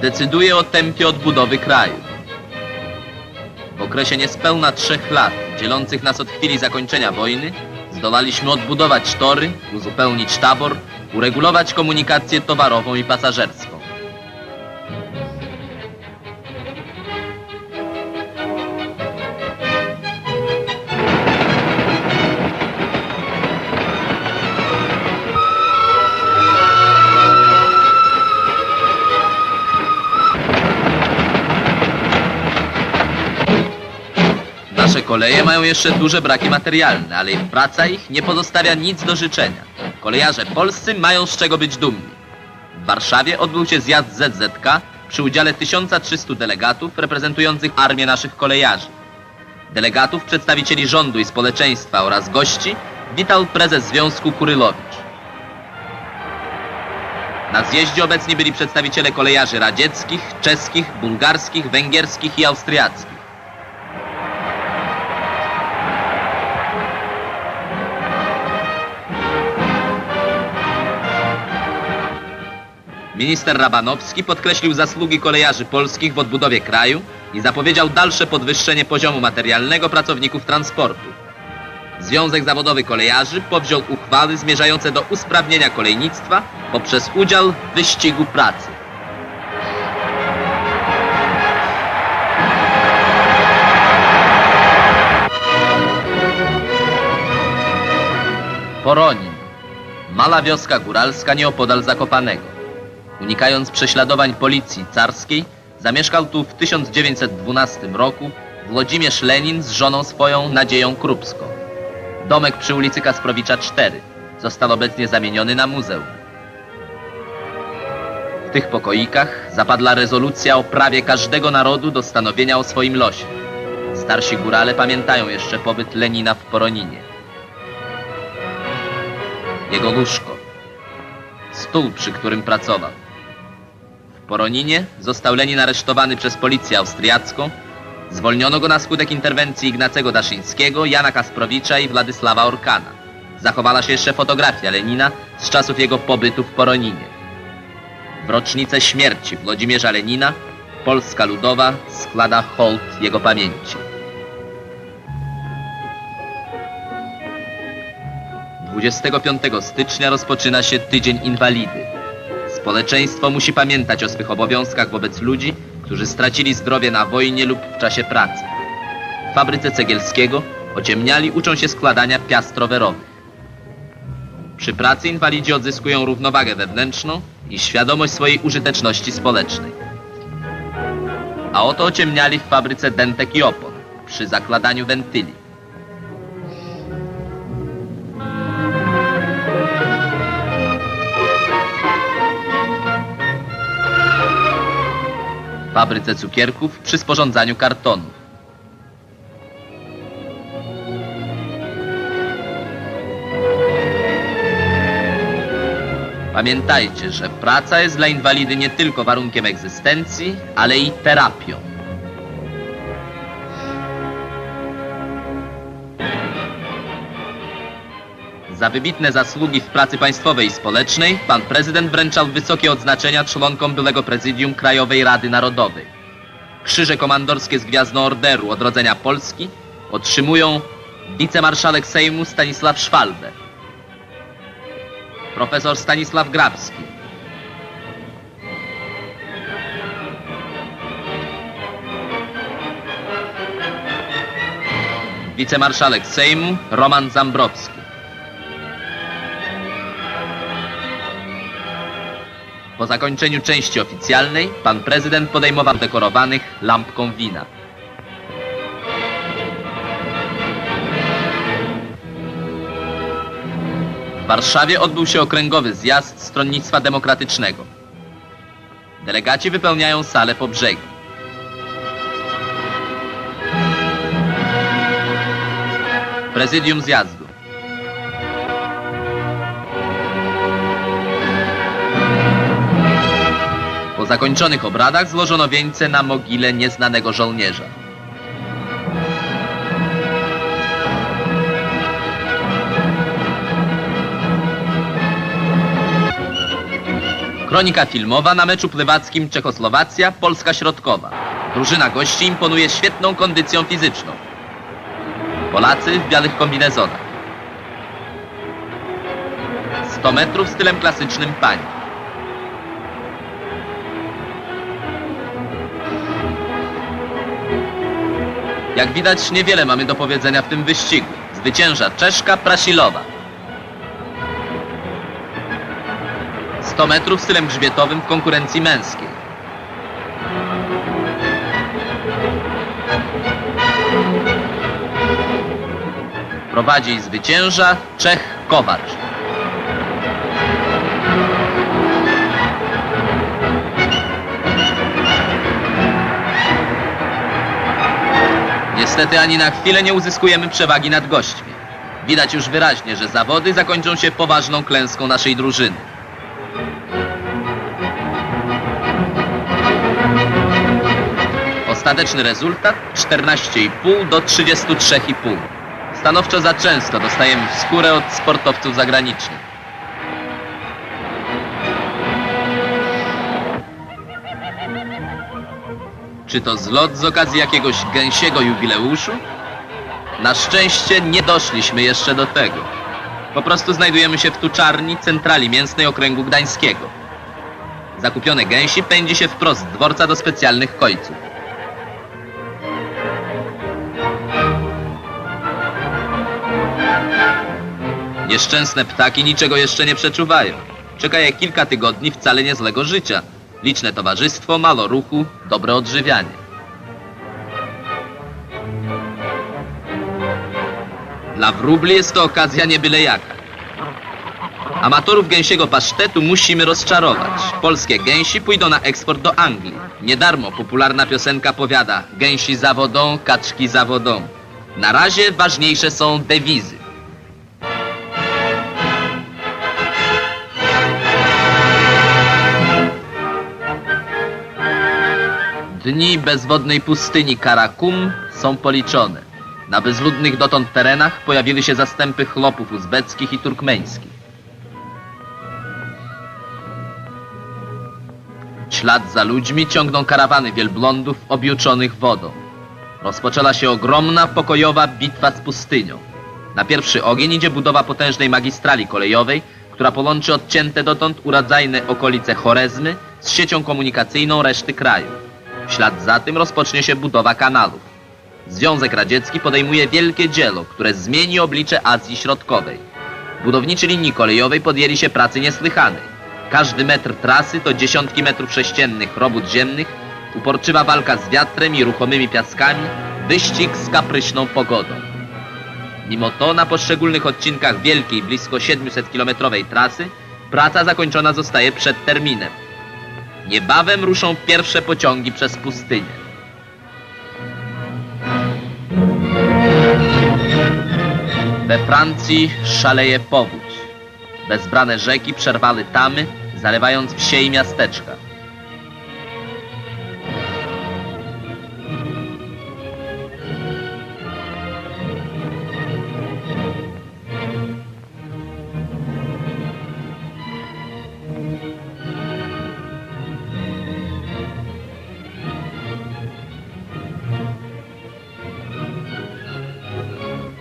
Decyduje o tempie odbudowy kraju. W okresie niespełna trzech lat, dzielących nas od chwili zakończenia wojny, zdołaliśmy odbudować tory, uzupełnić tabor, uregulować komunikację towarową i pasażerską. Nasze koleje mają jeszcze duże braki materialne, ale praca ich nie pozostawia nic do życzenia. Kolejarze polscy mają z czego być dumni. W Warszawie odbył się zjazd ZZK przy udziale 1300 delegatów reprezentujących armię naszych kolejarzy. Delegatów, przedstawicieli rządu i społeczeństwa oraz gości witał prezes Związku Kurylowicz. Na zjeździe obecni byli przedstawiciele kolejarzy radzieckich, czeskich, bułgarskich, węgierskich i austriackich. Minister Rabanowski podkreślił zasługi kolejarzy polskich w odbudowie kraju i zapowiedział dalsze podwyższenie poziomu materialnego pracowników transportu. Związek Zawodowy Kolejarzy powziął uchwały zmierzające do usprawnienia kolejnictwa poprzez udział w wyścigu pracy. Poronin. Mala wioska góralska nieopodal Zakopanego. Unikając prześladowań policji carskiej, zamieszkał tu w 1912 roku Włodzimierz Lenin z żoną swoją Nadzieją Krupską. Domek przy ulicy Kasprowicza 4 został obecnie zamieniony na muzeum. W tych pokoikach zapadła rezolucja o prawie każdego narodu do stanowienia o swoim losie. Starsi górale pamiętają jeszcze pobyt Lenina w Poroninie. Jego łóżko, stół, przy którym pracował. W Poroninie został Lenin aresztowany przez policję austriacką. Zwolniono go na skutek interwencji Ignacego Daszyńskiego, Jana Kasprowicza i Władysława Orkana. Zachowała się jeszcze fotografia Lenina z czasów jego pobytu w Poroninie. W rocznicę śmierci Włodzimierza Lenina Polska Ludowa składa hołd jego pamięci. 25 stycznia rozpoczyna się Tydzień Inwalidy. Społeczeństwo musi pamiętać o swych obowiązkach wobec ludzi, którzy stracili zdrowie na wojnie lub w czasie pracy. W fabryce Cegielskiego ociemniali uczą się składania piast rowerowych. Przy pracy inwalidzi odzyskują równowagę wewnętrzną i świadomość swojej użyteczności społecznej. A oto ociemniali w fabryce dentek i opon przy zakładaniu wentyli. Fabryce cukierków przy sporządzaniu kartonów. Pamiętajcie, że praca jest dla inwalidy nie tylko warunkiem egzystencji, ale i terapią. Za wybitne zasługi w pracy państwowej i społecznej pan prezydent wręczał wysokie odznaczenia członkom byłego prezydium Krajowej Rady Narodowej. Krzyże komandorskie z Gwiazdą Orderu Odrodzenia Polski otrzymują wicemarszałek Sejmu Stanisław Szwalber, profesor Stanisław Grabski, wicemarszałek Sejmu Roman Zambrowski. Po zakończeniu części oficjalnej pan prezydent podejmował dekorowanych lampką wina. W Warszawie odbył się okręgowy zjazd Stronnictwa Demokratycznego. Delegaci wypełniają salę po brzegi. Prezydium zjazdu. Zakończonych obradach złożono wieńce na mogile nieznanego żołnierza. Kronika filmowa na meczu pływackim Czechosłowacja, Polska Środkowa. Drużyna gości imponuje świetną kondycją fizyczną. Polacy w białych kombinezonach. 100 metrów stylem klasycznym pań. Jak widać, niewiele mamy do powiedzenia w tym wyścigu. Zwycięża Czeszka Prasilowa. 100 metrów stylem grzbietowym w konkurencji męskiej. Prowadzi zwycięża Czech Kowacz. Niestety ani na chwilę nie uzyskujemy przewagi nad gośćmi. Widać już wyraźnie, że zawody zakończą się poważną klęską naszej drużyny. Ostateczny rezultat 14,5 do 33,5. Stanowczo za często dostajemy w skórę od sportowców zagranicznych. Czy to zlot z okazji jakiegoś gęsiego jubileuszu? Na szczęście nie doszliśmy jeszcze do tego. Po prostu znajdujemy się w tuczarni centrali mięsnej okręgu gdańskiego. Zakupione gęsi pędzi się wprost z dworca do specjalnych kojców. Nieszczęsne ptaki niczego jeszcze nie przeczuwają. Czeka je kilka tygodni wcale niezłego życia. Liczne towarzystwo, mało ruchu, dobre odżywianie. Dla wróbli jest to okazja nie byle jaka. Amatorów gęsiego pasztetu musimy rozczarować. Polskie gęsi pójdą na eksport do Anglii. Nie darmo popularna piosenka powiada gęsi za wodą, kaczki za wodą. Na razie ważniejsze są dewizy. Dni bezwodnej pustyni Karakum są policzone. Na bezludnych dotąd terenach pojawiły się zastępy chłopów uzbeckich i turkmeńskich. Ślad za ludźmi ciągną karawany wielblądów objuczonych wodą. Rozpoczęła się ogromna, pokojowa bitwa z pustynią. Na pierwszy ogień idzie budowa potężnej magistrali kolejowej, która połączy odcięte dotąd uradzajne okolice Chorezmy z siecią komunikacyjną reszty kraju. W ślad za tym rozpocznie się budowa kanałów. Związek Radziecki podejmuje wielkie dzieło, które zmieni oblicze Azji Środkowej. Budowniczy linii kolejowej podjęli się pracy niesłychanej. Każdy metr trasy to dziesiątki metrów sześciennych robót ziemnych, uporczywa walka z wiatrem i ruchomymi piaskami, wyścig z kapryśną pogodą. Mimo to na poszczególnych odcinkach wielkiej, blisko 700-kilometrowej trasy praca zakończona zostaje przed terminem. Niebawem ruszą pierwsze pociągi przez pustynię. We Francji szaleje powódź. Bezbrane rzeki przerwały tamy, zalewając wsie i miasteczka.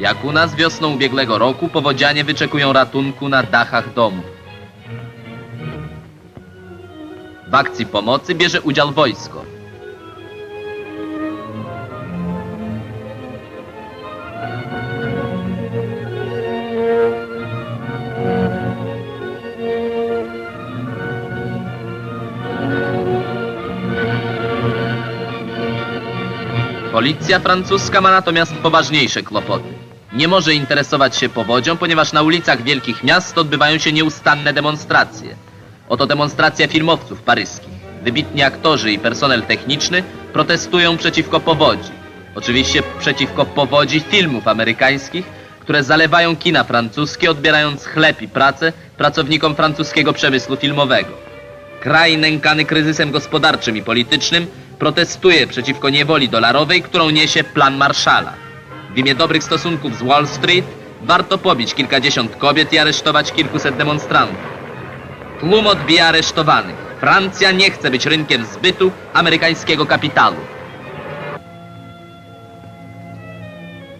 Jak u nas wiosną ubiegłego roku powodzianie wyczekują ratunku na dachach domów. W akcji pomocy bierze udział wojsko. Policja francuska ma natomiast poważniejsze kłopoty. Nie może interesować się powodzią, ponieważ na ulicach wielkich miast odbywają się nieustanne demonstracje. Oto demonstracja filmowców paryskich. Wybitni aktorzy i personel techniczny protestują przeciwko powodzi. Oczywiście przeciwko powodzi filmów amerykańskich, które zalewają kina francuskie, odbierając chleb i pracę pracownikom francuskiego przemysłu filmowego. Kraj nękany kryzysem gospodarczym i politycznym protestuje przeciwko niewoli dolarowej, którą niesie plan Marszala. W imię dobrych stosunków z Wall Street warto pobić kilkadziesiąt kobiet i aresztować kilkuset demonstrantów. Tłum odbija aresztowanych. Francja nie chce być rynkiem zbytu amerykańskiego kapitalu.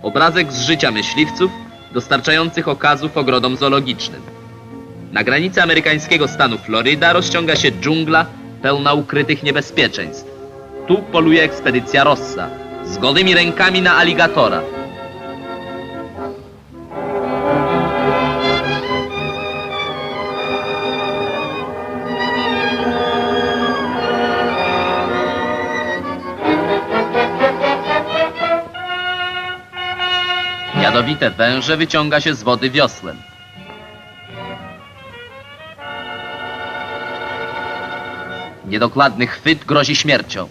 Obrazek z życia myśliwców dostarczających okazów ogrodom zoologicznym. Na granicy amerykańskiego stanu Floryda rozciąga się dżungla pełna ukrytych niebezpieczeństw. Tu poluje ekspedycja Rossa z gołymi rękami na aligatora. Jadowite węże wyciąga się z wody wiosłem. Niedokładny chwyt grozi śmiercią.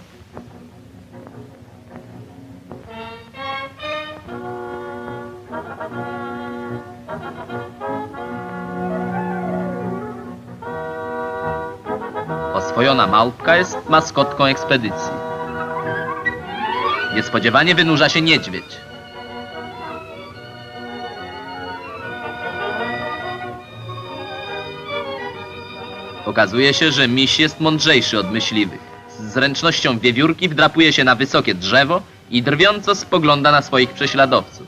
Oswojona małpka jest maskotką ekspedycji. Niespodziewanie wynurza się niedźwiedź. Okazuje się, że miś jest mądrzejszy od myśliwych. Z zręcznością wiewiórki wdrapuje się na wysokie drzewo i drwiąco spogląda na swoich prześladowców.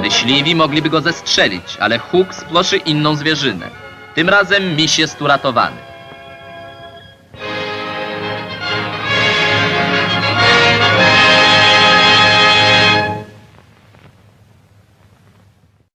Myśliwi mogliby go zestrzelić, ale huk sploszy inną zwierzynę. Tym razem miś jest uratowany.